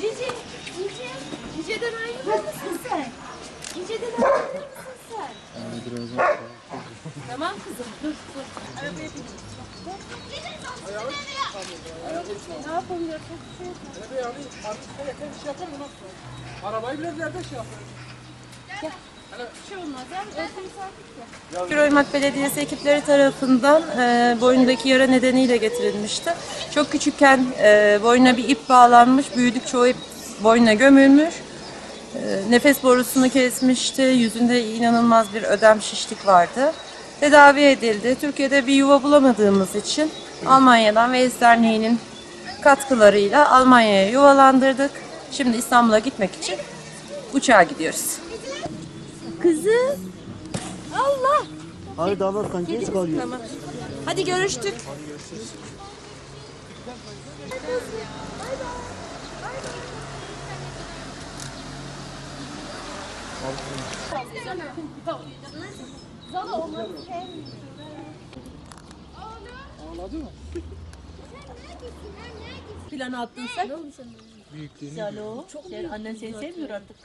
Cici, Cici. Cice'den ayrılır mısın sen? Cice'den ayrılır mısın sen? Tamam kızım, dur dur. Arabaya bin. Ne yapalım ya? Çok bir şey yok. Arabayı alayım. Artık gereken bir şey yapalım. Arabayı biraz nerede şey yapalım. Bir şey olmaz. Köymak Belediyesi ekipleri tarafından e, boynundaki yara nedeniyle getirilmişti. Çok küçükken e, boynuna bir ip bağlanmış, büyüdükçe o ip boynuna gömülmüş. E, nefes borusunu kesmişti, yüzünde inanılmaz bir ödem şişlik vardı. Tedavi edildi. Türkiye'de bir yuva bulamadığımız için Almanya'dan Veys Derneği'nin katkılarıyla Almanya'ya yuvalandırdık. Şimdi İstanbul'a gitmek için uçağa gidiyoruz. Kızım. Allah. Hayır davranırsan geç kalıyor. Tamam. Hadi görüştük. Planı attın sen. Büyüklüğünü. Salo. Çok annen seni sevmiyor artık.